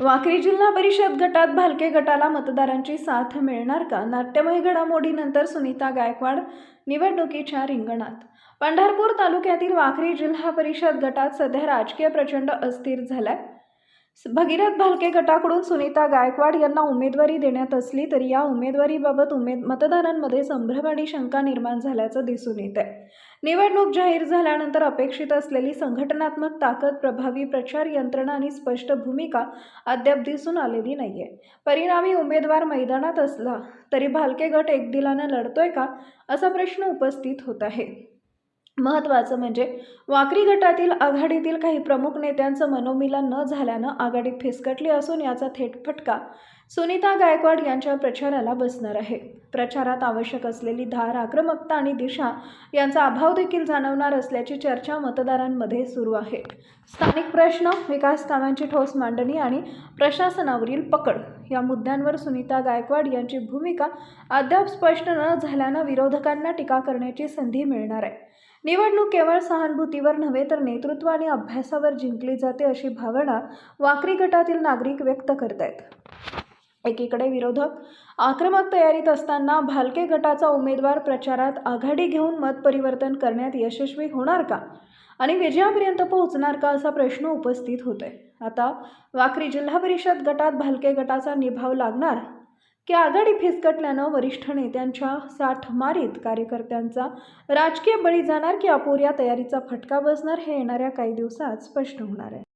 वाकरी जिल्हा परिषद गटात भालके गटाला मतदारांची साथ मिळणार का? नाट्यमय घडामोडीनंतर सुनीता गायकवाड निवडणुकीच्या रिंगणात. पंढरपूर तालुक्यातील वाखरी जिल्हा परिषद गटात सध्या राजकीय प्रचंड अस्थिर झालाय. भगीरथ भालके गटाकडून सुनीता गायकवाड यांना उमेदवारी देण्यात असली तरी या उमेदवारीबाबत उमेद मतदारांमध्ये संभ्रम आणि शंका निर्माण झाल्याचं दिसून येत आहे निवडणूक जाहीर झाल्यानंतर अपेक्षित असलेली संघटनात्मक ताकद प्रभावी प्रचार यंत्रणा आणि स्पष्ट भूमिका अद्याप दिसून आलेली नाहीये. परिणामी उमेदवार मैदानात असला तरी भालके गट एकदिलानं लढतोय का? असा प्रश्न उपस्थित होत आहे. महत्त्वाचं म्हणजे वाकरी गटातील आघाडीतील काही प्रमुख नेत्यांचं मनोमिलन न झाल्यानं आघाडी फिसकटली असून याचा थेट फटका सुनीता गायकवाड यांच्या प्रचाराला बसणार आहे. प्रचारात आवश्यक असलेली धार आक्रमकता आणि दिशा यांचा अभाव देखील जाणवणार असल्याची चर्चा मतदारांमध्ये सुरू आहे. स्थानिक प्रश्न विकास कामांची ठोस मांडणी आणि प्रशासनावरील पकड या मुद्द्यांवर सुनीता गायकवाड यांची भूमिका अद्याप स्पष्ट न झाल्यानं विरोधकांना टीका करण्याची संधी मिळणार आहे. निवडणूक केवळ सहानुभूतीवर नव्हे तर नेतृत्व आणि अभ्यासावर जिंकली जाते अशी भावना वाकरी गटातील नागरिक व्यक्त करतायत. एकीकडे विरोधक आक्रमक तयारीत असताना भालके गटाचा उमेदवार प्रचारात आघाडी घेऊन मत परिवर्तन करण्यात यशस्वी होणार का? आणि विजयापर्यंत पोहोचणार का असा प्रश्न उपस्थित होतोय. आता वाकरी जिल्हा परिषद गटात भालके गटाचा निभाव लागणार? की आघाडी फिसकटल्यानं वरिष्ठ नेत्यांच्या साठ मारीत कार्यकर्त्यांचा राजकीय बळी जाणार की अपुऱ्या तयारीचा फटका बसणार हे येणाऱ्या काही दिवसात स्पष्ट होणार आहे.